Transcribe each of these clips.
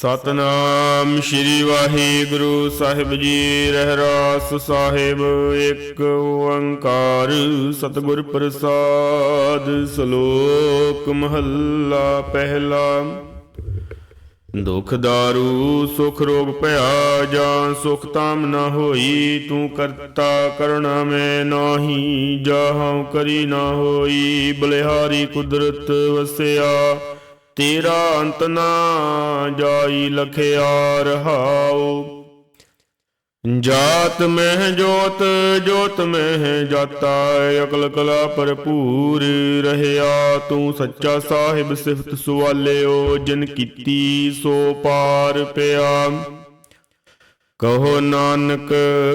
ਸਤਨਾਮ ਸ੍ਰੀ ਵਾਹਿਗੁਰੂ ਸਾਹਿਬ ਜੀ, ਰਹਿਰਾਸ ਸਾਹਿਬ, ਇੱਕ ਓੰਕਾਰ ਸਤਿਗੁਰ ਪ੍ਰਸਾਦ, ਸ਼ਲੋਕ ਮਹੱਲਾ ਪਹਿਲਾ। ਦੁਖ ਦਾਰੂ, ਸੁਖ ਰੋਗ ਭਇਆ, ਜਾਂ ਸੁਖ ਤਾਮ ਨਾ ਹੋਈ, ਤੂੰ ਕਰਤਾ ਕਰਣਾ ਮੈਂ ਨਾਹੀ ਜਾਹਉ ਕਰੀ ਨਾ ਹੋਈ, ਬਲਿਹਾਰੀ ਕੁਦਰਤ ਵਸਿਆ। ਤੇਰਾ ਅੰਤ ਨਾ ਜਾਈ ਲਖਿਆ ਰਹਾਉ ਜਾਤ ਮਹਿ ਜੋਤ ਜੋਤ ਮਹਿ ਜਾਤਾ, ਅਕਲ ਕਲਾ ਭਰਪੂਰ ਰਹਿਆ। ਤੂੰ ਸੱਚਾ ਸਾਹਿਬ ਸਿਫਤ ਸੁਆਲਿਓ, ਜਿਨ ਕੀਤੀ ਸੋ ਪਾਰ ਪਿਆ। ਕਹੋ ਨਾਨਕ,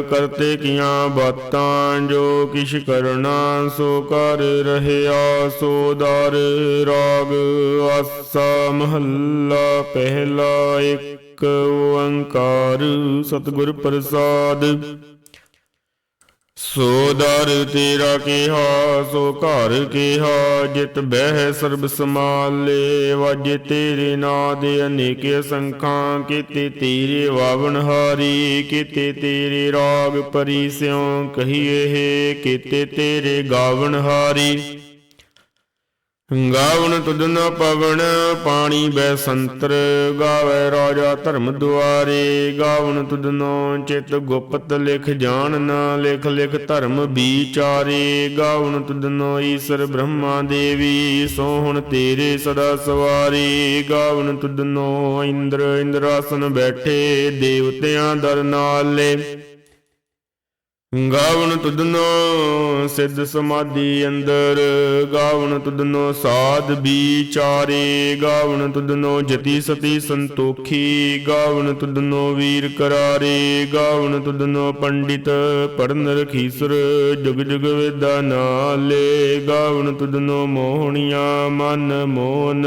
ਕਰਤੇ ਕੀਆਂ ਬਾਤਾਂ, ਜੋ ਕਿਛ ਕਰਨਾ, ਸੋ ਕਰ ਰਹਿਆ, ਸੋ ਦਰ ਰਾਗ। ਆਸਾ ਮਹੱਲਾ ਪਹਿਲਾ ਇੱਕ, ਓੰਕਾਰ ਸਤਿਗੁਰ ਪ੍ਰਸਾਦ। ਸੋ ਦਰ ਤੇਰਾ ਕਿਹਾ, ਸੋ ਘਰ ਕਿਹਾ, ਜਿਤ ਬਹਿ ਸਰਬ ਸਮਾਲੇ ਵਾਜੇ ਤੇਰੇ ਨਾਂ ਦੇ ਅਨੇਕ ਸੰਖਾਂ, ਕੀਤੇ ਤੇਰੇ ਵਾਵਣ ਹਾਰੀ, ਕੀਤੇ ਤੇਰੇ ਰਾਗ ਪਰੀ ਸਿਉ, ਕਹੀਏ ਕੀਤੇ ਤੇਰੇ ਗਾਵਣ ਹਾਰੀ। ਗਾਵਨ ਤੁਧ ਨ ਪਵਨ, ਪਾਣੀ ਬੈ ਸੰਤਰ, ਗਾਵੇ ਰਾਜਾ ਧਰਮ ਦੁਆਰੇ। ਗਾਵਣ ਤੁਧ ਨੋ ਚਿਤ ਗੁਪਤ ਲਿਖ ਜਾਣ ਨਾ, ਲਿਖ ਲਿਖ ਧਰਮ ਵਿਚਾਰੇ। ਗਾਵਣ ਤੁਧ ਨੋ ਈਸ਼ਰ ਬ੍ਰਹਮਾ ਦੇਵੀ ਸੋਹਣ ਤੇਰੇ ਸਦਾ ਸਵਾਰੀ। ਗਾਵਣ ਤੁਧ ਨੋ ਇੰਦਰ ਇੰਦਰਾਸਨ ਬੈਠੇ, ਦੇਵਤਿਆਂ ਦਰ ਨਾਲੇ। ਗਾਵਨ ਤੁਧਨੋ ਸਿੱਧ ਸਮਾਧੀ ਅੰਦਰ ਗਾਵਣ ਤੁਧਨੋ ਸਾਧ ਵਿਚਾਰੇ ਗਾਵਣ ਤੁਧਨੋ ਜਤੀ ਸਤੀ ਸੰਤੋਖੀ ਗਾਵਣ ਤੁਧਨੋ ਵੀਰ ਕਰਾਰੇ ਗਾਵਣ ਤੁਧਨੋ ਪੰਡਿਤ ਪੜਨ ਰਖੀਸਰ, ਜੁਗ ਜੁਗ ਵੇਦਾ ਨਾਲੇ ਗਾਵਣ ਤੁਧਨੋ ਮੋਹਣੀਆਂ ਮਨ ਮੋਹਨ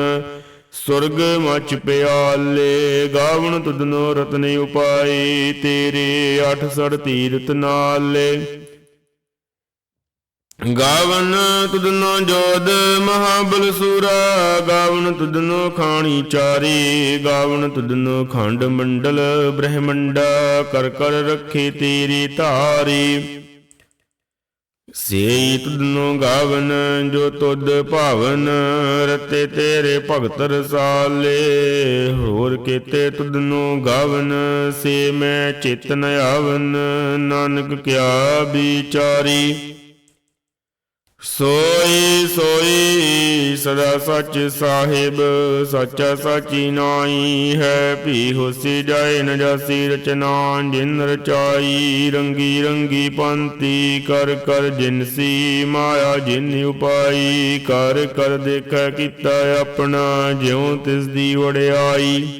ਸੁਰਗ ਮਚ ਪਿਆਲੇ, ਗਾਵਣ ਤੁਧਨੋ ਰਤਨ ਉਪਾਏ ਤੇਰੇ ਅਠ ਸੜ ਤੀਰਤ ਨਾਲੇ। ਗਾਵਨ ਤੁਧਨੋ ਜੋਦ ਮਹਾਬਲ ਸੂਰਾ ਗਾਵਨ ਤੁਧਨੋ ਖਾਣੀ ਚਾਰੀ ਗਾਵਨ ਤੁਧਨੋ ਖੰਡ ਮੰਡਲ ਬ੍ਰਹਮੰਡਾ, ਕਰ ਕਰ ਰੱਖੇ ਤੇਰੀ ਧਾਰੀ। ਸੇ ਤੁਧਨੋ ਗਾਵਨ, ਜੋ ਤੁਧ ਭਾਵਨ, ਰਤੇ ਤੇਰੇ ਭਗਤ ਰਸਾਲੇ ਹੋਰ ਕੀਤੇ ਤੁਧਨੋ ਗਾਵਨ, ਸੇ ਮੈਂ ਚੇਤਨ ਆਵਨ। ਨਾਨਕ ਕਿਆ ਵਿਚਾਰੀ। ਸੋਈ ਸੋਈ ਸਦਾ ਸੱਚ ਸਾਹਿਬ, ਸੱਚਾ ਸੱਚੀ ਨਾਈ ਹੈ। ਭੀ ਹੋਸੀ ਜਾਏ ਨ ਜਾਸੀ ਰਚਨਾ ਜਿਨ ਰਚਾਈ ਰੰਗੀ ਰੰਗੀ ਪੰਤੀ ਕਰ ਕਰ ਜਿਨਸੀ ਮਾਇਆ, ਜਿਨ ਉਪਾਈ, ਕਰ ਕਰ ਦੇਖੈ ਕੀਤਾ ਆਪਣਾ, ਜਿਉ ਤਿਸ ਦੀ ਵੜਿਆਈ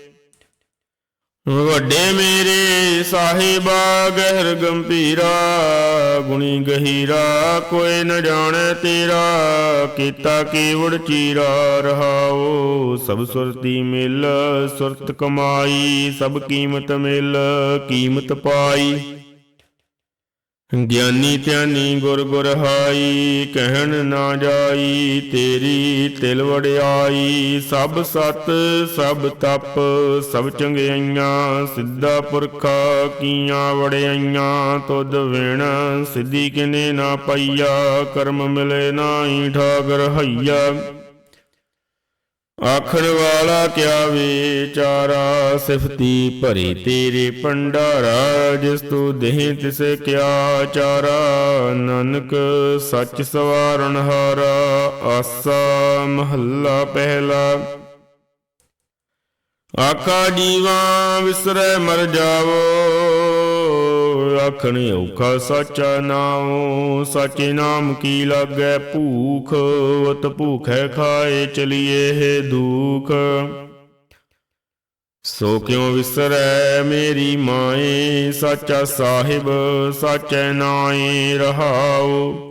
ਵੱਡੇ ਮੇਰੇ ਸਾਹਿਬਾ ਗਹਿਰ ਗੰਭੀਰਾ, ਗੁਣੀ ਗਹੀਰਾ, ਕੋਈ ਨ ਜਾਣੈ ਤੇਰਾ, ਕੀਤਾ ਕੀਵੜ ਚੀਰਾ ਰਹਾਓ ਸਭ ਸੁਰਤੀ ਮਿਲ, ਸੁਰਤ ਕਮਾਈ, ਸਭ ਕੀਮਤ ਮਿਲ, ਕੀਮਤ ਪਾਈ। ਗਿਆਨੀ ਧਿਆਨੀ ਗੁਰ ਗੁਰ ਕਹਿਣ ਨਾ ਜਾਈ, ਤੇਰੀ ਤਿਲ ਵੜਿਆਈ ਸਭ ਸਤ, ਸਭ ਤਪ, ਸਭ ਚੰਗਿਆਈਆਂ, ਸਿੱਧਾ ਪੁਰਖਾ ਕੀਆਂ ਵੜਿਆਈਆਂ ਤੁਧ ਵੇਣ ਸਿੱਧੀ ਕਿਨੇ ਨਾ ਪਈਆ, ਕਰਮ ਮਿਲੇ ਨਾਹੀ ਠਾਗਰ ਹਈਆ। ਆਖਣ ਵਾਲਾ ਕਿਆ ਵਿਚਾਰਾ, ਸਿਫਤੀ ਭਰੀ ਤੇਰੇ ਭੰਡਾਰਾ, ਜਿਸ ਤੂੰ ਦੇਹ ਤਿਸ ਕਿਆ ਚਾਰਾ। ਨਾਨਕ ਸੱਚ ਸਵਾਰਨ ਹਾਰਾ, ਆਸਾ ਮਹੱਲਾ ਪਹਿਲਾ। ਆਖਾ ਜੀਵਾ ਵਿਸਰੈ ਮਰ ਜਾਵੋ ਆਖਣ ਔਖਾ ਸਾਚਾ ਨਾਉ, ਸਾਚੇ ਨਾਮ ਕੀ ਲਾਗੈ ਭੂਖ? ਉਤ ਭੂਖੈ ਖਾਏ ਚਲੀਏ ਹੈ ਦੁਖ। ਸੋ ਕਿਉ ਵਿਸਰੈ ਮੇਰੀ ਮਾਏ? ਸਾਚਾ ਸਾਹਿਬ, ਸਾਚੈ ਨਾਏ ਰਹਾਉ।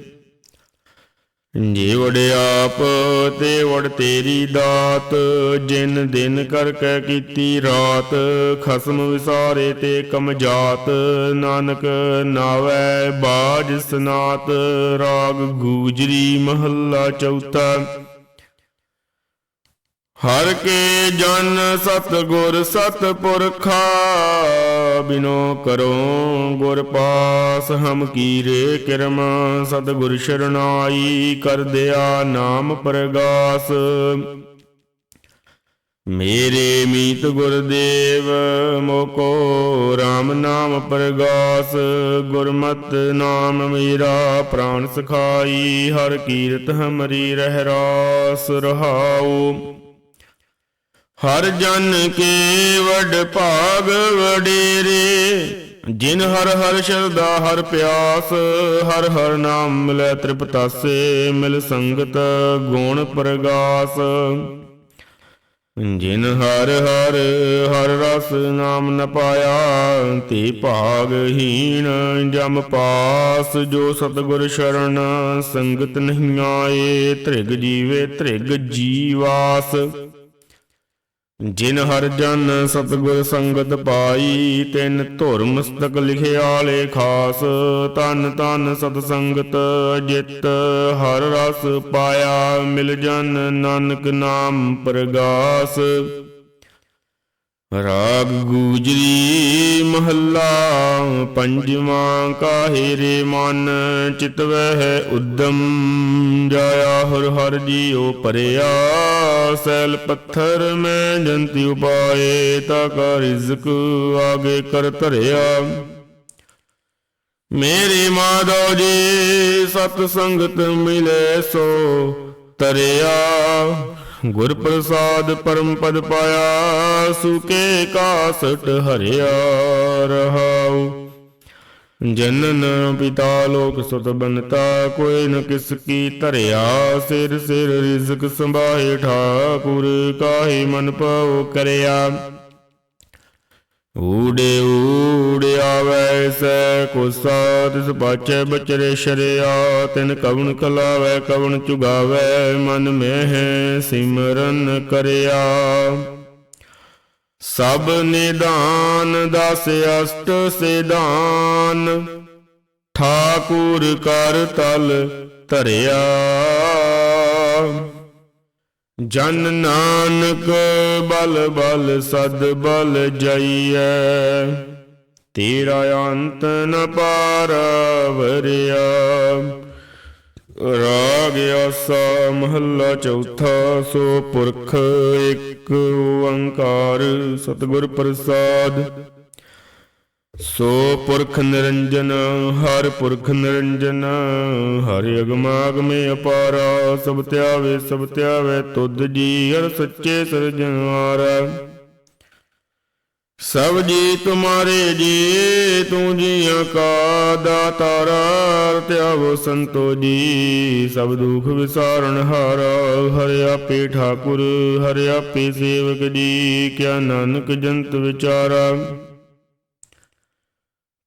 ਜੇ ਵੜਿਆਪ ਤੇ ਵੜ ਤੇਰੀ ਦਾਤ, ਜਿਨ ਦਿਨ ਕਰ ਕੈ ਕੀਤੀ ਰਾਤ, ਖਸਮ ਵਿਸਾਰੇ ਤੇ ਕਮ ਜਾਤ, ਨਾਨਕ ਨਾਵੈ ਬਾਜ ਸਨਾਤ, ਰਾਗ ਗੂਜਰੀ ਮਹੱਲਾ ਚੌਥਾ। ਹਰ ਕੇ ਜਨ ਸਤ ਗੁਰ ਸਤ ਪੁਰਖਾ ਬਿਨੋ ਕਰੋ ਗੁਰ ਪਾਸ, ਹਮ ਕੀਰੇ ਕਿਰਮ, ਸਤਿਗੁਰ ਸ਼ਰਨਾਈ ਕਰ ਦਿਆ ਨਾਮ ਪ੍ਰਗਾਸ। ਮੇਰੇ ਮੀਤ ਗੁਰਦੇਵ, ਮੋਕੋ RAM ਨਾਮ ਪ੍ਰਗਾਸ। ਗੁਰਮਤ ਨਾਮ ਮੇਰਾ ਪ੍ਰਾਨ ਸਖਾਈ, ਹਰ ਕੀਰਤ ਹਮਰੀ ਰਹਿ ਰਾਸ ਰਹਾਉ। ਹਰ ਜਨ ਕੇ ਵਡ ਭਾਗ ਵਡੇਰੇ, ਜਿਨ ਹਰ ਹਰ ਸ਼ਰਦਾ ਹਰ ਪਿਆਸ, ਹਰ ਹਰ ਨਾਮ ਮਿਲੈ ਤ੍ਰਿਪਤਾਸੇ, ਮਿਲ ਸੰਗਤ ਗੁਣ ਪ੍ਰਗਾਸ। ਜਿਨ ਹਰ ਹਰ ਹਰ ਰਸ ਨਾਮ ਨ ਪਾਇਆ, ਤੇ ਭਾਗਹੀਣ ਜਮ ਪਾਸ। ਜੋ ਸਤਗੁਰ ਸ਼ਰਨ ਸੰਗਤ ਨਹੀਂ ਆਏ, ਤ੍ਰਿਗ ਜੀਵੇ ਤ੍ਰਿਗ ਜੀਵਾਸ। ਜਿਨ ਹਰ ਜਨ ਸਤਗੁਰ ਸੰਗਤ ਪਾਈ, ਤਿਨ ਧੁਰ ਮਸਤਕ ਲਿਖਿਆਲੇ ਖਾਸ। ਤਨ ਤਨ ਸਤ ਸੰਗਤ ਜਿਤ, ਹਰ ਰਸ ਪਾਇਆ, ਮਿਲ ਜਨ ਨਾਨਕ ਨਾਮ ਪ੍ਰਗਾਸ। ਰਾਗ ਗੂਜਰੀ ਮਹੱਲਾ ਪੰਜਵਾਂ ਕਾਹੇ ਰੇ ਮਨ ਚਿਤਵਹਿ ਉਦਮ, ਜਾਇਆ ਹਰ ਹਰ ਜੀਉ ਪਰਿਆ ਸੈਲ ਪੱਥਰ ਮੈਂ ਜੰਤੀ ਉਪਾਏ, ਤਾ ਕਾ ਰਿਜ਼ਕ ਆਗੇ ਕਰ ਧਰਿਆ। ਮੇਰੇ ਮਾਧੋ ਜੀ, ਸਤ ਸੰਗਤ ਮਿਲੇ ਸੋ ਤਰਿਆ ਗੁਰ ਪ੍ਰਸਾਦ ਪਰਮ ਪਦ ਪਾਇਆ, ਸੁਕੇ ਕਾਸਟ ਹਰਿਆ ਰਹਾਉ। ਜਨਨ ਪਿਤਾ ਲੋਕ ਸੁਤ ਬਨਤਾ ਕੋਈ ਨ ਕਿਸ ਕੀ ਧਰਿਆ, ਸਿਰ ਸਿਰ ਰਿਜ਼ਕ ਸੰਭਾਏ, ਠਾਕੁਰ ਕਾਹੇ ਮਨ ਪਾਉ ਕਰਿਆ। ਊੜੇ ਊੜੇ ਆਵੈ ਸੈ ਕੋ ਸਾਧ ਤਿਸ ਪਾਛੈ ਬਚਰੇ ਸ਼ਰਿਆ, ਤਿਨ ਕਵਣ ਕਲਾਵੈ, ਕਵਣ ਚੁਗਾਵੈ, ਮਨ ਮਹਿ ਸਿਮਰਨ ਕਰਿਆ। ਸਭ ਨਿਦਾਨ ਦਸ ਅਸ਼ਟ ਸਿਦਾਨ ਠਾਕੁਰ ਕਰ ਤਲ ਧਰਿਆ। ਜਨ ਨਾਨਕ ਬਲ ਬਲ ਸਦ ਬਲ ਜਈਐ। ਤੇਰਾ ਅੰਤ ਨ ਪਾਰਵਰਿਆ। ਰਾਗ ਆਸਾ ਮਹੱਲਾ ਚੌਥਾ, ਸੋ ਪੁਰਖ ਇੱਕ ਓੰਕਾਰ ਸਤਿਗੁਰ ਪ੍ਰਸਾਦ। ਸੋ ਪੁਰਖ ਨਿਰੰਜਨ, ਹਰ ਪੁਰਖ ਨਿਰੰਜਨ, ਹਰਿ ਅਗਮਾਗਮੇ ਅਪਾਰਾ, ਸਭ ਧਿਆਵੇ ਸਭ ਧਿਆਵੇ ਤੁਧ ਜੀ ਹਰ ਸੱਚੇ ਸਿਰਜਣਹਾਰਾ ਸਭ ਜੀ ਤੁਮਾਰੇ ਜੀ ਤੂੰ ਜੀਆਂ ਕਾ ਦਾਤਾਰਾ ਧਿਆਵੋ ਸੰਤੋ ਜੀ, ਸਭ ਦੁਖ ਵਿਸਾਰਨ ਹਾਰਾ। ਹਰਿ ਆਪੇ ਠਾਕੁਰ, ਹਰਿ ਆਪੇ ਸੇਵਕ ਜੀ, ਕਿਆ ਨਾਨਕ ਜੰਤ ਵਿਚਾਰਾ।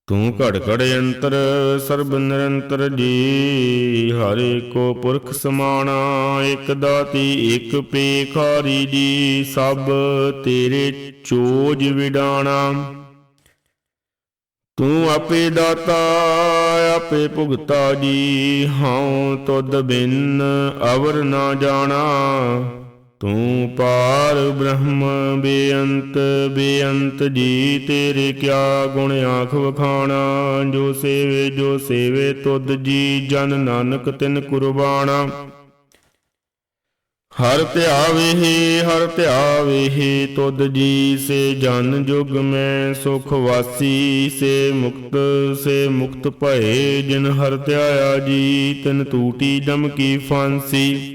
ਤੂੰ ਘੜ ਘੜ ਅੰਤਰ, ਸਰਬ ਨਿਰੰਤਰ ਜੀ। ਹਰੇ ਕੋ ਪੁਰਖ ਸਮਾਣਾ ਇਕ ਦਾਤੀ ਇਕ ਪੇਖਾਰੀ ਜੀ। ਸਭ ਤੇਰੇ ਚੋਜ ਵਿਡਾਣਾ। ਤੂੰ ਆਪੇ ਦਾਤਾ, ਆਪੇ ਭੁਗਤਾ ਜੀ। ਹਉ ਤੁਧ ਬਿਨ ਅਵਰ ਨਾ ਜਾਣਾ। ਤੂੰ ਪਾਰ ਬ੍ਰਹਮ ਬੇਅੰਤ ਬੇਅੰਤ ਜੀ ਤੇਰੇ ਕਿਆ ਗੁਣ ਆਖ ਵਖਾਣਾ? ਜੋ ਸੇਵੇ ਜੋ ਸੇਵੇ, ਤੁਧ ਜੀ ਜਨ ਨਾਨਕ ਤਿਨ ਕੁਰਬਾਨਾ ਹਰ ਧਿਆਵੇ ਹਰ ਧਿਆਵੇ ਤੁਧ ਜੀ ਸੇ ਜਨ ਜੁਗ ਮੈਂ ਸੁਖ ਵਾਸੀ, ਸੇ ਮੁਕਤ ਸੇ ਮੁਕਤ ਭਏ, ਜਿਨ ਹਰ ਧਿਆਇਆ ਜੀ, ਤਿਨ ਟੂਟੀ ਜਮ ਕੀ ਫਾਂਸੀ।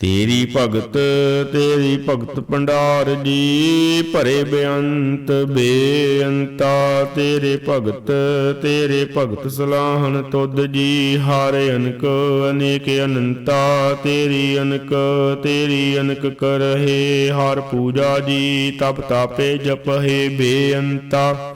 ਤੇਰੀ ਭਗਤ ਤੇਰੀ ਭਗਤ ਭੰਡਾਰ ਜੀ, ਭਰੇ ਬੇਅੰਤ, ਬੇਅੰਤਾ। ਤੇਰੇ ਭਗਤ ਤੇਰੇ ਭਗਤ ਸਲਾਹਣ ਤੁਧ ਜੀ, ਹਾਰੇ ਅਨਕ, ਅਨੇਕ ਅਨੰਤਾ। ਤੇਰੀ ਅਨਕ ਤੇਰੀ ਅਨਕ ਕਰਹਿ, ਹਰ ਪੂਜਾ ਜੀ, ਤਪ ਤਾਪੇ ਜਪਹਿ ਬੇਅੰਤਾ।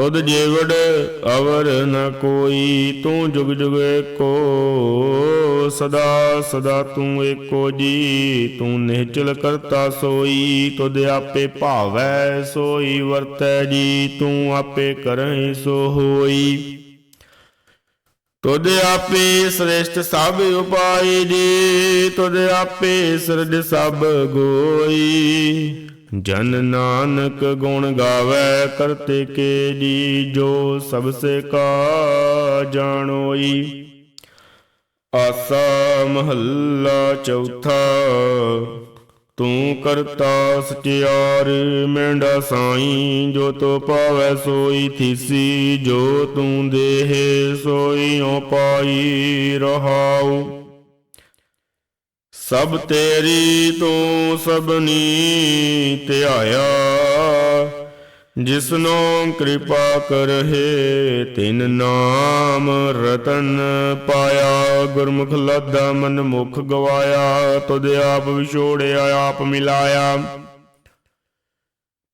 ਤੁਧ ਜੀਵੜ ਅਵਰ ਨ ਕੋਈ, ਤੂੰ ਜੁਗ ਜੁਗ ਏਕੋ, ਸਦਾ ਸਦਾ ਤੂੰ ਏਕੋ ਜੀ, ਤੂੰ ਨਿਹਚਲ ਕਰਤਾ ਸੋਈ, ਤੁਧ ਆਪੇ ਭਾਵੈ ਸੋਈ, ਵਰਤੈ ਜੀ, ਤੂੰ ਆਪੇ ਕਰਹਿ ਸੋ ਹੋਈ। ਤੁਧ ਆਪੇ ਸ੍ਰੇਸ਼ਟ ਸਭ ਉਪਾਈ ਜੀ, ਤੁਧ ਆਪੇ ਸਿਰਜ ਸਭ ਗੋਈ। ਜਨ ਨਾਨਕ ਗੁਣ ਗਾਵੇ ਕਰਤੇ ਕੇ ਜੀ ਜੋ ਸਭ ਸੇ ਕਾ ਜਾਣੋਈ। ਆਸਾ ਮਹੱਲਾ ਚੌਥਾ, ਤੂੰ ਕਰਤਾ ਸਚਿਆਰ ਮੈਂਡਾ ਸਾਈ, ਜੋ ਤੋ ਪਾਵੈ ਸੋਈ ਥੀਸੀ, ਜੋ ਤੂੰ ਦੇਹ ਸੋਈਓ ਪਾਈ ਰਹਾਉ। ਸਭ ਤੇਰੀ ਤੂੰ ਸਭਨੀ ਧਿਆਇਆ। ਜਿਸਨੋ ਕਿਰਪਾ ਕਰਹਿ, ਤਿਨ ਨਾਮ ਰਤਨ ਪਾਇਆ। ਗੁਰਮੁਖ ਲਾਦਾ ਮਨ ਮੁਖ ਗਵਾਇਆ, ਤੁਧ ਆਪ ਵਿਛੋੜਿਆ, ਆਪ ਮਿਲਾਇਆ।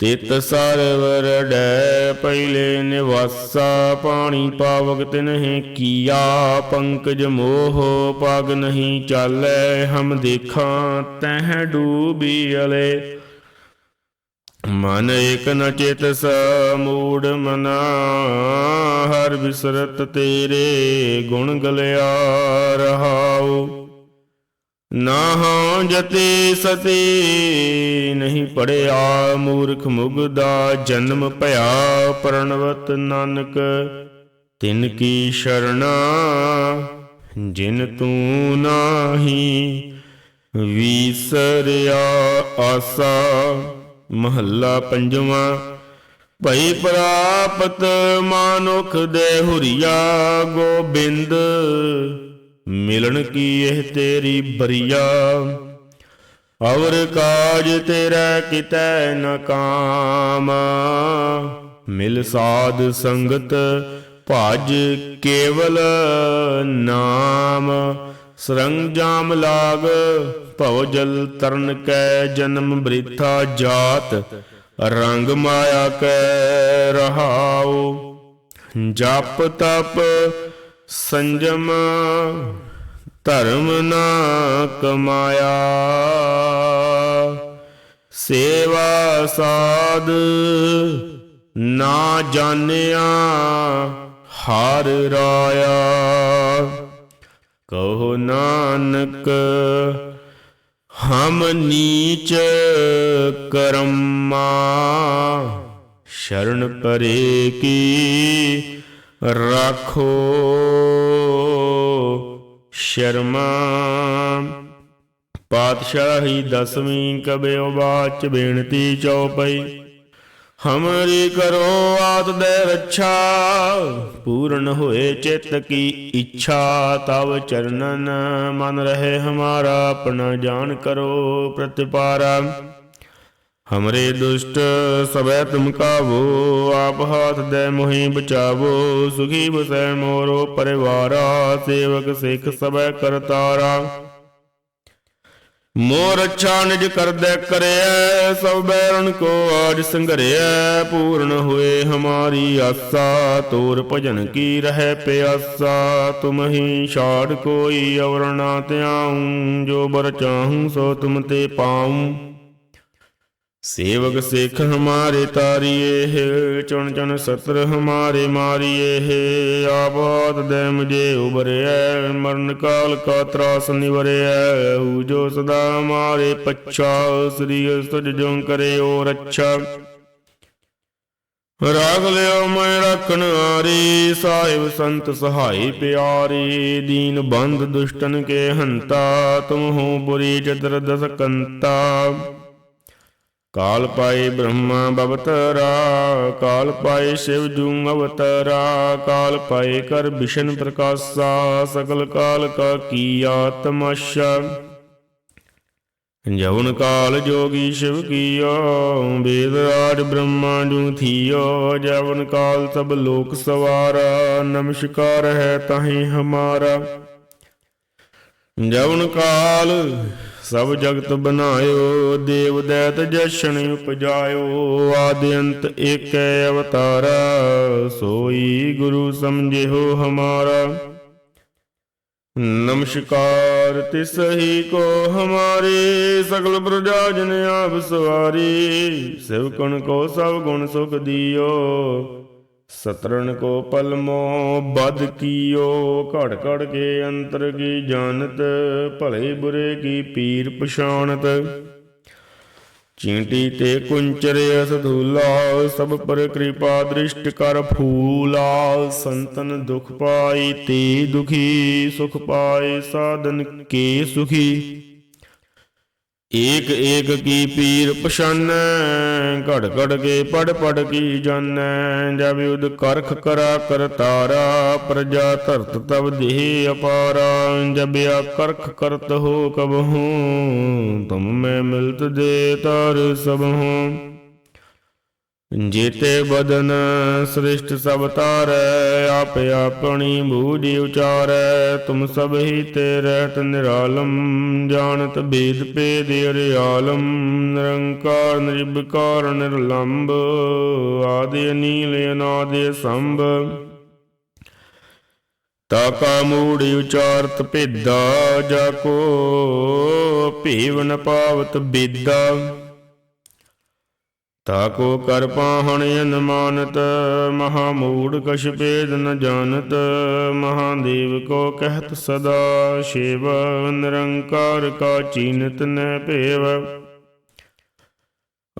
ਤਿਤ ਸਰਵਰ ਡੈ ਪਹਿਲੇ ਨਿਵਾਸਾ, ਪਾਣੀ ਪਾਵਕ ਤਿਨਹਿ ਕੀਆ, ਪੰਕਜ ਮੋਹ ਪਗ ਨਹੀਂ ਚਾਲੈ, ਹਮ ਦੇਖਾਂ ਤਹ ਡੂਬੀ ਅਲੇ। ਮਨ ਏਕ ਨ ਚਿਤ ਸਮੂੜ ਮਨਾ, ਹਰ ਬਿਸਰਤ ਤੇਰੇ ਗੁਣ ਗਲਿਆ ਰਹਾਉ। ਨਾਹਾਂ ਜਤੇ ਸਤੇ ਨਹੀਂ ਪੜਿਆ ਮੂਰਖ ਮੁਗਦਾ ਜਨਮ ਭਇਆ ਪ੍ਰਣਵਤ ਨਾਨਕ, ਤਿਨ ਕੀ ਸ਼ਰਣਾ ਜਿਨ ਤੂੰ ਨਾਹੀ, ਵੀਸਰਿਆ ਆਸਾ, ਮਹੱਲਾ ਪੰਜਵਾਂ, ਭਈ ਪ੍ਰਾਪਤ ਮਾਨੁਖ ਦੇ ਹੁਰੀਆ ਗੋਬਿੰਦ। ਮਿਲਣ ਕੀ ਇਹ ਤੇਰੀ ਬਰੀਆ? ਔਰ ਕਾਜ ਤੇਰਾ ਕਿਤੈ ਨ ਕਾਮ? ਮਿਲ ਸਾਧ ਸੰਗਤ ਭਜ ਕੇਵਲ ਨਾਮ। ਸਰੰਗ ਜਾਮ ਲਾਗ ਭਉ ਜਲ ਤਰਨ ਕੈ ਜਨਮ ਬ੍ਰਿਥਾ ਜਾਤ। ਰੰਗ ਮਾਇਆ ਕੈ ਰਹਾਉ। ਜਪ ਤਪ ਸੰਜਮ ਧਰਮ ਨਾ ਕਮਾਇਆ। ਸੇਵਾ ਸਾਧ ਨਾ ਜਾਣਿਆ, ਹਰ ਰਾਇਆ। ਕਹੋ ਨਾਨਕ, ਹਮ ਨੀਚ ਕਰਮਾ। ਸ਼ਰਨ ਪਰੇ ਕੀ ਰਾਖੋ ਸ਼ਰਮਾ। ਪਾਤਸ਼ਾਹੀ ਦਸਵੀਂ ਕਬਿਓ ਬਾਚ ਬੇਨਤੀ ਚਉਪਈ ਹਮਰੀ ਕਰੋ ਆਤ ਦੇ ਰੱਛਾ, ਪੂਰਨ ਹੋਏ ਚਿਤ ਕੀ ਇੱਛਾ। ਤਵ ਚਰਨਨ ਮਨ ਰਹੇ ਹਮਾਰਾ, ਆਪਣਾ ਜਾਣ ਕਰੋ ਪ੍ਰਤਿਪਾਰਾ। ਹਮਰੇ ਦੁਸ਼ਟ ਸਭੈ ਤੁਮ ਕਾਵੋ, ਆਪ ਹਾਥ ਦੇ ਮੋਹਿ ਬਚਾਵੋ, ਸੁਖੀ ਬਸੈ ਮੋਰੋ ਪਰਿਵਾਰਾ, ਸੇਵਕ ਸਿੱਖ ਸਭੈ ਕਰਤਾਰਾ। ਮੋਰ ਅੱਛਾ ਨਿਜ ਕਰਦੈ ਕਰਿਐ, ਸਭ ਬੈਰਨ ਕੋ ਆਜ ਸੰਘਰਿਐ, ਪੂਰਨ ਹੋਏ ਹਮਾਰੀ ਆਸਾ, ਤੋਰ ਭਜਨ ਕੀ ਰਹਿ ਪਿਆਸਾ, ਤੁਮ ਹੀ ਛਾੜ ਕੋਈ ਅਵਰ ਨਾ ਧਿਆਉ, ਜੋ ਬਰ ਚਾਹੂੰ ਸੋ ਤੁਮ ਤੇ ਪਾਉ। ਸੇਵਕ ਸਿੱਖ ਹਮਾਰੇ ਤਾਰੀਏ ਹੈ, ਚੁਣ ਚੁਣ ਸਤਰ ਹਮਾਰੇ ਮਾਰੀਏ ਹੈ। ਆਬਾਦ ਦੇ ਮੁਝੇ ਉਬਰਿਐ ਮਰਨ ਕਾਲ ਕਾ ਤਰਾਸ ਨਿਵਰਿਐ। ਹੂ ਜੋ ਸਦਾ ਹਮਾਰੇ ਪੱਛਾ, ਸ੍ਰੀ ਤੁਜ ਜੋ ਕਰਿਓ ਰੱਛਾ ਰਾਗ ਲਿਓ ਮੈਂ ਰੱਖਣ ਆਰੀ, ਸਾਹਿਬ ਸੰਤ ਸਹਾਈ ਪਿਆਰੀ। ਦੀਨ ਬੰਧ ਦੁਸ਼ਟਨ ਕੇ ਹੰਤਾ, ਤੁਮ ਹੋ ਬੁਰੀ ਜਦਰ ਦਸ ਕੰਤਾ ਕਾਲ ਪਾਏ ਬ੍ਰਹਮਾ ਬਵਤਰਾ ਕਾਲ ਪਾਏ ਸ਼ਿਵ ਜੂ ਅਵਤਰਾ, ਕਾਲ ਪਾਏ ਕਰ ਵਿਸ਼ਨ ਪ੍ਰਕਾਸ਼ਾ ਸਕਲ ਕਾਲ ਕਾ ਕੀਆ ਤਮਾਸ਼ਾ ਜਵਨ ਕਾਲ ਜੋਗੀ ਸ਼ਿਵ ਕੀਓ, ਵੇਦ ਰਾਜ ਬ੍ਰਹਮਾ ਜੂ ਥੀਓ, ਜਵਨ ਕਾਲ ਸਭ ਲੋਕ ਸਵਾਰਾ, ਨਮਸਕਾਰ ਹੈ ਤਾਹੀ ਹਮਾਰਾ। ਜਵਨ ਕਾਲ ਸਭ ਜਗਤ ਬਨਾਇਓ ਦੇਵ ਦੈਤ ਜਸ਼ਨ ਉਪਜਾਇਓ, ਆਦਿ ਅੰਤ ਏਕੈ ਅਵਤਾਰਾ, ਸੋਈ ਗੁਰੂ ਸਮਝਿਓ ਹਮਾਰਾ। ਨਮਸਕਾਰ, ਤਿਸ ਹੀ ਕੋ ਹਮਾਰੇ, ਸਗਲ ਪ੍ਰਜਾ ਜਨ ਆਪ ਸਵਾਰੀ ਸਿਵਕਣ ਕੋ ਸਭ ਗੁਣ ਸੁਖ ਦਿਓ। ਸਤਰਣ ਕੋ ਪਲਮੋ ਬਦ ਕੀਓ, ਘੜ ਘੜ ਕੇ ਅੰਤਰ ਕੀ ਜਾਣਤ, ਭਲੇ ਬੁਰੇ ਕੀ ਪੀਰ ਪਛਾਣਤ। ਚੀਂਟੀ ਤੇ ਕੁੰਚਰੇ ਅਸਧੂਲਾ, ਸਭ ਪਰ ਕਿਰਪਾ ਦ੍ਰਿਸ਼ਟ ਕਰ ਫੂਲਾ। ਸੰਤਨ ਦੁਖ ਪਾਈ ਤੇ ਦੁਖੀ, ਸੁਖ ਪਾਏ ਸਾਧਨ ਕੇ ਸੁਖੀ। ਏਕ ਏਕ ਕੀ ਪੀਰ ਪਛਾਨੈ, ਘੜ ਘੜ ਕੇ ਪੜ ਪੜ ਕੀ ਜਾਣੈ, ਜਬ ਉਦ ਕਰਖ ਕਰਾ ਕਰਤਾਰਾ ਪ੍ਰਜਾ ਧਰਤ ਤਬ ਦੇਹ ਅਪਾਰਾ, ਜਬ ਆ ਕਰਖ ਕਰਤ ਹੋ ਕਬ ਹੂੰ ਤੁਮ ਮੈਂ ਮਿਲਤ ਦੇ ਤਰ ਸਭ ਹੂੰ ਜੀਤੇ ਬਦਨ ਸ੍ਰਿਸ਼ਟ ਸਭ ਤਾਰੈ ਆਪ ਆਪਣੀ ਬੂਝੀ ਉਚਾਰੈ। ਤੁਮ ਸਭ ਹੀ ਤੇ ਰਹਿਤ ਨਿਰਾਲਮ, ਜਾਣਤ ਬੇਦ ਪੇਦ ਅਰਿਆਲਮ ਨਿਰੰਕਾਰ ਨਿਰਭਕਾਰ ਨਿਰਲੰਭ, ਆਦਿ ਅਨੀਲ ਅਨਾਦਿ ਸੰਭ ਤਾਕਾ ਮੂੜੀ ਉਚਾਰਤ ਭੇਦਾ, ਜਾ ਕੋ ਭੇਵ ਪਾਵਤ ਬੇਦਾ। ਤਾਕੋ ਕਰ ਪਾਹਣ ਅਨਮਾਨਤ ਮਹਾ ਮੂੜ ਕਛ ਭੇਦ ਨ ਜਾਣਤ ਮਹਾਦੇਵ ਕੋ ਕਹਿਤ ਸਦਾ ਸ਼ਿਵ, ਨਿਰੰਕਾਰ ਕਾ ਚੀਨਤ ਨ ਭੇਵ।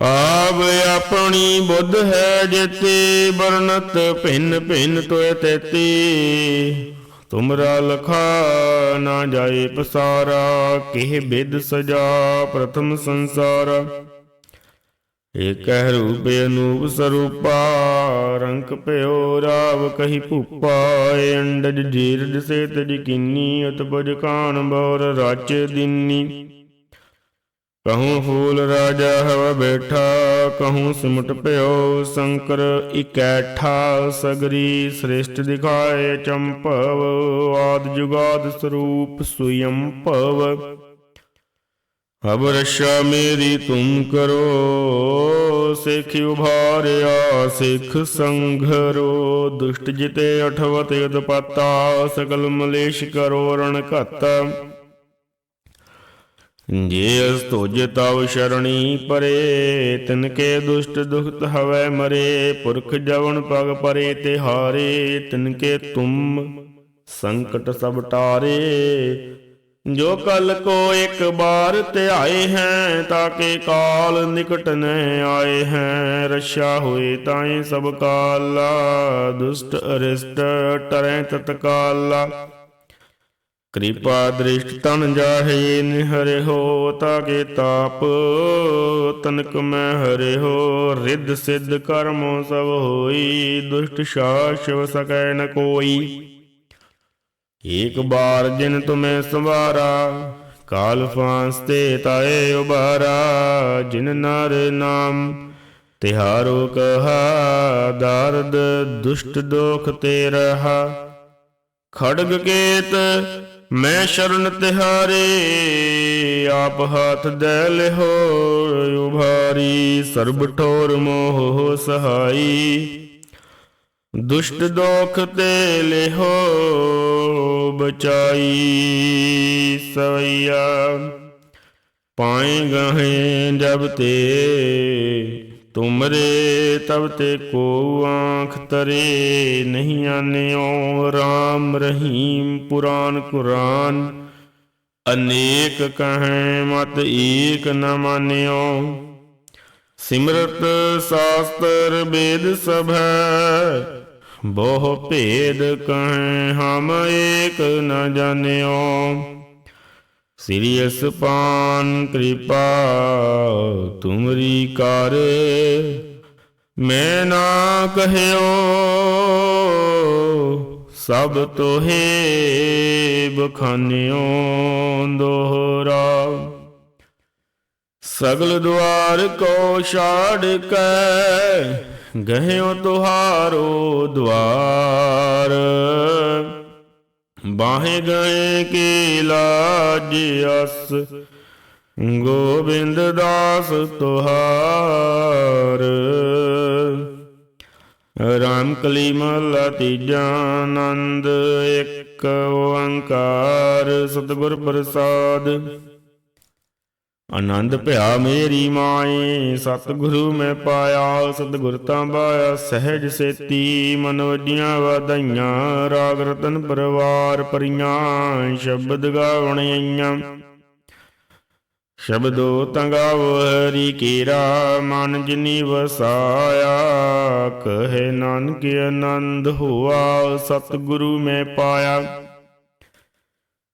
ਆਪ ਆਪਣੀ ਬੁੱਧ ਹੈ ਜਿਤੇ ਬਰਨਤ ਭਿੰਨ ਭਿੰਨ ਤੋਇ ਤੇਤੀ। ਤੁਮਰਾ ਲਖਾ ਨਾ ਜਾਏ ਪਸਾਰਾ, ਕਿਹ ਬਿਦ ਸਜਾ ਪ੍ਰਥਮ ਸੰਸਾਰਾ। ਏਕਹਿ ਰੂਪ ਅਨੂਪ ਸਰੂਪਾ ਰੰਕ ਭਇਓ ਰਾਵ ਕਹੀ ਭੂਪਾ, ਏ ਅੰਡਜ ਜੀਰਜ ਸੇ ਤਜ ਕੀਨੀ ਉਤਪਜ ਕਾਨ ਬੌਰ ਰਾਚ ਦਿਨੀ। ਕਹੂੰ ਫੂਲ ਰਾਜਾ ਹਵ ਬੈਠਾ, ਕਹੂੰ ਸਿਮਟ ਭਇਓ ਸ਼ੰਕਰ ਇਕੈਠਾ, ਸਗਰੀ ਸ੍ਰੇਸ਼ਟ ਦਿਖਾਏ ਚੰਪਵ, ਆਦ ਜੁਗਾਦ ਸਰੂਪ ਸੁਯੰਪਵ। ਅਬ ਰਸ਼ਾ ਮੇਰੀ ਤੁਮ ਕਰੋ, ਸਿੱਖ ਉਭਾਰਿਆ, ਸਿੱਖ ਸੰਘਰੋ ਦੁਸ਼ਟ ਜਿਤੇ ਅਠਵਤ ਉਦਪਾਤਾ ਸਕਲ ਮਲੇਸ਼ ਕਰੋ, ਰਣ ਘਤ। ਜੇ ਅਸ ਤੁਜ ਤਵ ਸ਼ਰਣੀ ਪਰੇ ਤਿਨ ਕੇ ਦੁਸ਼ਟ ਦੁਖਤ ਹਵੈ ਮਰੇ। ਪੁਰਖ ਜਵਨ ਪਗ ਪਰੇ ਤੇ ਹਾਰੇ ਤਿਨ ਕੇ ਤੁਮ ਸੰਕਟ ਸਭ ਟਾਰੇ। ਜੋ ਕਲ ਕੋ ਇੱਕ ਬਾਰ ਧਿਆਏ ਹੈ ਤਾਕੇ ਕਾਲ ਨਿਕਟ ਨ ਆਏ ਹੈ। ਰਸ਼ਾ ਹੋਏ ਤਾਏ ਸਭ ਕਾਲਾ, ਦੁਸ਼ਟ ਅਰਿਸ਼ਟ ਟਰੈ ਤਤਕਾਲਾ ਕਿਰਪਾ ਦ੍ਰਿਸ਼ਟ ਤਨ ਜਾਹੇ, ਨਿਹਰੇ ਹੋ ਤਾਕੇ ਤਾਪ, ਤਨਕ ਮੈਂ ਹਰੇ ਹੋ। ਰਿੱਧ ਸਿੱਧ ਕਰਮੋ ਸਭ ਹੋਈ, ਦੁਸ਼ਟ ਸ਼ਾਸ਼ਵ ਸਕੈ ਨ ਕੋਈ। ਏਕ ਬਾਰ ਜਿਨ ਤੁਮੇ ਸਵਾਰਾ, ਕਾਲ ਫਾਂਸ ਤੇ ਤਾਏ ਉਬਾਰਾ, ਜਿਨ ਨਰ ਨਾਮ ਤਿਹਾਰੋ ਕਹਾ, ਦਰਦ ਦੁਸ਼ਟ ਦੋਖ ਤੇ ਰਹਾ। ਖੜਗ ਕੇਤ, ਮੈਂ ਸ਼ਰਨ ਤਿਹਾਰੇ, ਆਪ ਹੱਥ ਦੇ ਲਿਹੋ, ਉਭਾਰੀ ਸਰਬ ਠੋਰ ਮੋਹ ਸਹਾਈ। ਦੁਸ਼ਟ ਦੋਖ ਤੇ ਲਿਹੋ ਬਚਾਈ ਸਵਈਆ। ਪਾਏ ਗਹੇ ਜਬ ਤੇ ਤੁਮਰੇ, ਤਬ ਤੇ ਕੋ ਆਂਖ ਤਰੇ ਨਹੀਂ ਆਨਿਓ। ਰਾਮ ਰਹੀਮ ਪੁਰਾਨ ਕੁਰਾਨ, ਅਨੇਕ ਕਹੈ ਮਤ ਏਕ ਨ ਮਾਨਿਓ। ਸਿਮਰਤ ਸਾਸਤਰ ਵੇਦ ਸਭੈ ਬਹੁ ਭੇਦ ਕਹੈ ਹਮ ਏਕ ਨ ਜਾਣਿਓ। ਸ੍ਰੀ ਅਸਪਾਨ ਕਿਰਪਾ ਤੁਮਰੀ ਕਰ, ਮੈਂ ਨਾ ਕਹਿਓ ਸਭ ਤੋਹੇ ਬਖਾਨਿਓ ਦੋਹਰਾ। ਸਗਲ ਦੁਆਰ ਕੋ ਛਾੜ ਕੇ ਗਹਿਓ ਤੁਹਾਰੋ ਦੁਆਰ ਬਾਹੇ ਗਏ ਕੀ ਲਾਜ ਅਸ। ਗੋਬਿੰਦ ਦਾਸ ਤੁਹਾਰ। ਰਾਮ ਕਲੀ ਮਹਲਾ ਤੀਜਾ ਆਨੰਦ, ਇੱਕ ਓੰਕਾਰ। ਸਤਿਗੁਰ ਪ੍ਰਸਾਦ। ਆਨੰਦ ਭਇਆ ਮੇਰੀ ਮਾਏ, ਸਤਿਗੁਰੂ ਮੈਂ ਪਾਇਆ, ਸਤਿਗੁਰ ਤਾਂ ਬਾਇਆ, ਸਹਿਜ ਸੇਤੀ, ਮਨ ਵਜੀਆਂ ਵਧਾਈਆਂ, ਰਾਗ ਰਤਨ ਪਰਵਾਰ ਪਰੀਆਂ ਸ਼ਬਦ ਗਾਵਣ ਆਈਆਂ। ਸ਼ਬਦੋ ਤੰਗਾਵ ਹਰੀ ਕੀਰਾ, ਮਨ ਜਿਨੀ ਵਸਾਇਆ, ਕਹੇ ਨਾਨਕ ਆਨੰਦ ਹੋਆ, ਸਤਿਗੁਰੂ ਮੈਂ ਪਾਇਆ।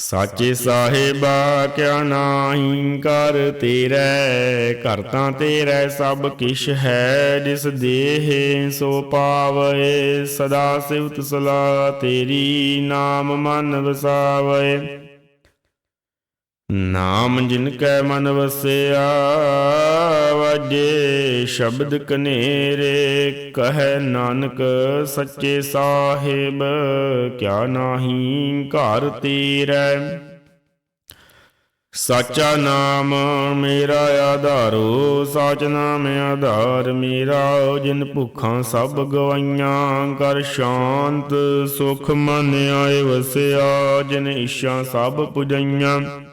ਸਾਚੇ ਸਾਹਿਬਾ ਕਿਆ ਨਾਹੀ ਕਰ ਤੇਰੇ, ਘਰ ਤਾਂ ਤੇਰੇ ਸਭ ਕਿਛ ਹੈ, ਜਿਸ ਦੇਹ ਸੋ ਪਾਵੇ ਸਦਾ ਸਿਵਤ ਸਲਾ ਤੇਰੀ ਨਾਮ ਮਨ ਵਸਾਵੇ ਨਾਮ ਜਿਨ ਕੈ ਮਨ ਵਸਿਆ, ਵਜੇ ਸ਼ਬਦ ਕਨੇਰੇ, ਕਹੈ ਨਾਨਕ ਸੱਚੇ ਸਾਹਿਬ, ਕਿਆ ਨਾਹੀ ਘਰ ਤੇਰੇ। ਸਾਚਾ ਨਾਮ ਮੇਰਾ ਆਧਾਰੋ, ਸਾਚ ਨਾਮ ਆਧਾਰ ਮੇਰਾ, ਜਿਨ ਭੁੱਖਾਂ ਸਭ ਗਵਾਈਆਂ, ਕਰ ਸ਼ਾਂਤ ਸੁਖ ਮਨ ਆਏ ਵਸਿਆ, ਜਿਨ ਇਸ਼ਾਂ ਸਭ ਪੁਜਈਆਂ।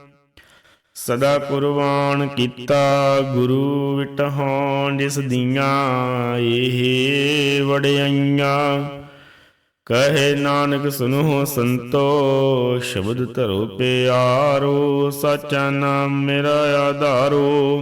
ਸਦਾ ਕੁਰਬਾਨ ਕੀਤਾ ਗੁਰੂ ਵਿਟਹਾਂ ਜਿਸ ਦੀਆਂ ਇਹ ਵਡਿਆਈਆਂ। ਕਹੇ ਨਾਨਕ, ਸੁਨੋ ਸੰਤੋ ਸ਼ਬਦ ਧਰੋ ਪਿਆਰੋ, ਸਾਚਾ ਨਾਮ ਮੇਰਾ ਆਧਾਰੋ।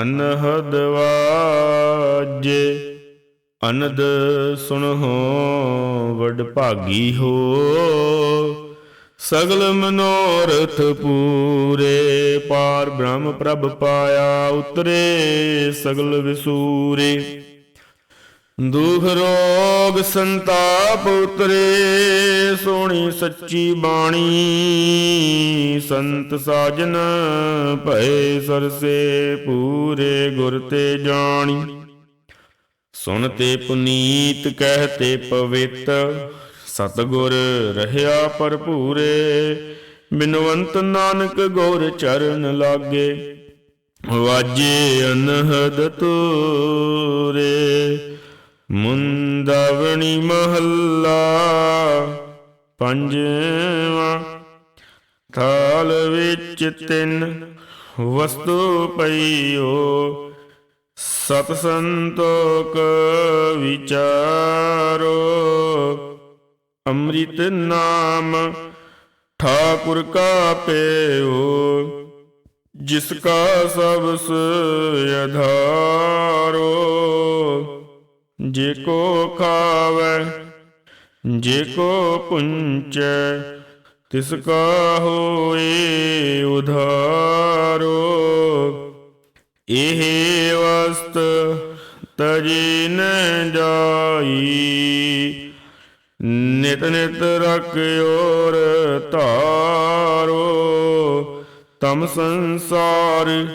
ਅਨਹਦ ਵਾਜੇ, ਅਨੰਦ ਸੁਣਹੁ ਵਡ ਭਾਗੀ ਹੋ। ਸਗਲ ਮਨੋਰਥ ਪੂਰੇ, ਪਾਰ ਬ੍ਰਹਮ ਪ੍ਰਭ ਪਾਇਆ ਉਤਰੇ, ਸਗਲ ਵਿਸੂਰੇ। ਦੁਖ ਰੋਗ ਸੰਤਾਪ ਉਤਰੇ, ਸੋਹਣੀ ਸੱਚੀ ਬਾਣੀ। ਸੰਤ ਸਾਜਨ, ਭਏ ਸਰਸੇ ਪੂਰੇ ਗੁਰ ਤੇ ਜਾਣੀ। ਸੁਣਤੇ ਪੁਨੀਤ ਕਹਤੇ ਪਵਿੱਤ, ਸਤਗੁਰ ਰਹਿਆ ਭਰਪੂਰੇ। ਬਿਨਵੰਤ ਨਾਨਕ ਗੌਰ ਚਰਨ ਲਾਗੇ, ਵਾਜੇ ਅਨਹਦ ਤੂਰੇ। ਮੁੰਦਾਵਣੀ ਮਹੱਲਾ, ਪੰਜਵਾਂ ਥਾਲ ਵਿੱਚ ਤਿੰਨ ਵਸਤੂ ਪਈਓ ਸਤ ਸੰਤੋਖ ਵਿਚਾਰੋ। ਅੰਮ੍ਰਿਤ ਨਾਮ ਠਾਕੁਰ ਕਾ ਪੇਓ। ਜਿਸ ਕਾ ਸਬਸ ਅਧਾਰੋ। ਜੇ ਕੋ ਖਾਵੈ, ਜੇ ਕੋ ਪੁੰਚੈ ਤਿਸ ਕਾ ਹੋਏ ਉਧਾਰੋ? ਇਹ ਵਸਤ ਤਜੀ ਨ ਜਾਈ। ਨਿਤ ਨਿਤ ਰਖਿਓਰ ਧਾਰੋ। ਤਮ ਸੰਸਾਰ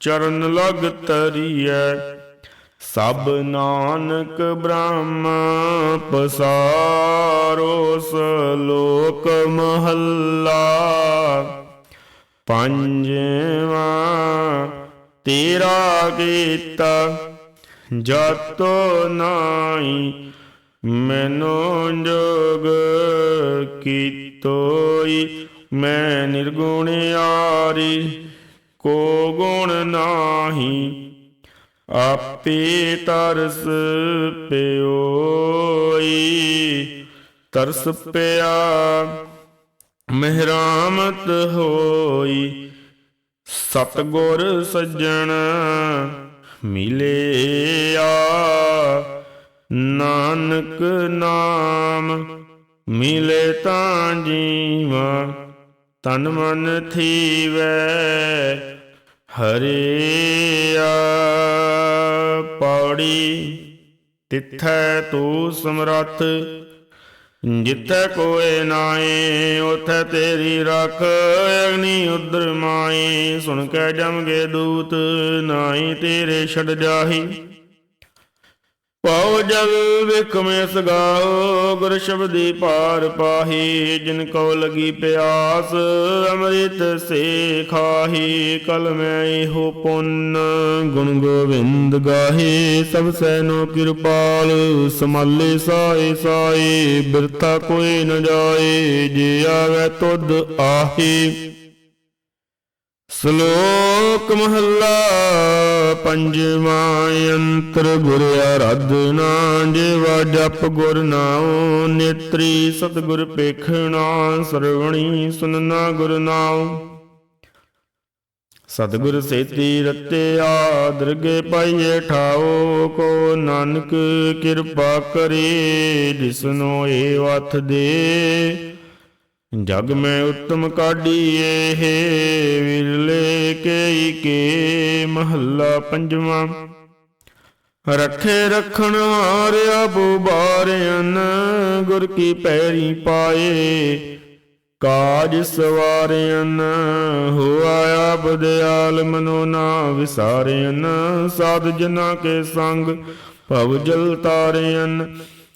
ਚਰਨ ਲਗ ਤਰੀਐ। ਸਭ ਨਾਨਕ ਬ੍ਰਹਮ ਪਸਾਰੋ ਸਲੋਕ ਮਹੱਲਾ। ਪੰਜਵਾ, ਤੇਰਾ ਕੀਤਾ ਜਤੋ ਨਾਹੀ, ਮੈਨੋ ਜੋਗ ਕੀਤੋਈ। ਮੈਂ ਨਿਰਗੁਣ ਆਰੀ ਕੋ ਗੁਣ ਨਾਹੀ ਆਪੇ ਤਰਸ ਪਿਓਈ, ਤਰਸ ਪਿਆ, ਮਹਿਰਾਮਤ ਹੋਈ। ਸਤਗੁਰ ਸੱਜਣ ਮਿਲਿਆ, ਨਾਨਕ ਨਾਮ ਮਿਲੇ ਤਾਂ ਜੀਵਾ, ਤਨ ਮਨ ਥੀਵੈ। ਹਰਿਆ ਪੌੜੀ, ਤਿੱਥੈ ਤੂ ਸਮਰੱਥ। ਜਿੱਥੈ ਕੋਏ ਨਾਏ ਉਥੈ ਤੇਰੀ ਰੱਖ। ਅਗਨੀ ਉਦਰ ਮਾਈ ਸੁਣ ਕੇ ਜਮਗੇ ਦੂਤ, ਨਾਹੀ ਤੇਰੇ ਛੜ ਜਾਹੀ। ਪਾਉ ਜਗ ਵਿਖਮੇ ਸਗਾਓ, ਗੁਰ ਸ਼ਬਦੀ ਪਾਰ ਪਾਹੀ, ਜਿਨ ਕੋ ਲਗੀ ਪਿਆਸ, ਅੰਮ੍ਰਿਤ ਸੇ ਖਾਹੀ, ਕਲ ਮੈਂ ਇਹੋ ਪੁੰਨ, ਗੁਣ ਗੋਵਿੰਦ ਗਾਹੇ, ਸਭ ਸੈਨੋ ਕਿਰਪਾਲ, ਸਮਾਲੇ ਸਾਏ ਸਾਏ ਬਿਰਤਾ ਕੋਈ ਨ ਜਾਏ, ਜੇ ਆਵੇ ਤੁਧ ਆਹੀ। ਸ਼ਲੋਕ ਮਹੱਲਾ ਪੰਜਵਾਂ ਅੰਤਰ ਗੁਰ ਆਰਾਧਨਾ ਜੀਵਾ ਜਪ ਗੁਰ ਨਾਉ ਨੇਤਰੀ ਸਤਿਗੁਰ ਪੇਖਣਾ ਸਰਵਣੀ ਸੁਨਨਾ ਗੁਰ ਨਾਉ। ਸਤਿਗੁਰ ਸੇਤੀ ਰਤਿਆ ਦਰਗੇ ਪਾਈਏ ਠਾਓ ਕੋ ਨਾਨਕ ਕਿਰਪਾ ਕਰੇ ਜਿਸਨੋ ਏ ਵਥ ਦੇ। ਜਗ ਮੈਂ ਉੱਤਮ ਕਾਢੀਏ, ਹੈ ਵਿਰਲੇ ਕੇਈ ਕੇ ਮਹੱਲਾ ਪੰਜਵਾਂ। ਰਖੇ ਰਖਣ ਹਾਰਿਆ ਬੁਬਾਰਿਆਨ ਗੁਰ ਕੀ ਪੈਰੀ ਪਾਏ। ਕਾਜ ਸਵਾਰਿਆਨ ਹੋਆ ਦਿਆਲ ਮਨੋ ਨਾ ਵਿਸਾਰਿਆਨ ਸਾਧ ਜਨਾ ਕੇ ਸੰਗ, ਭਵ ਜਲ ਤਾਰਿਆਨ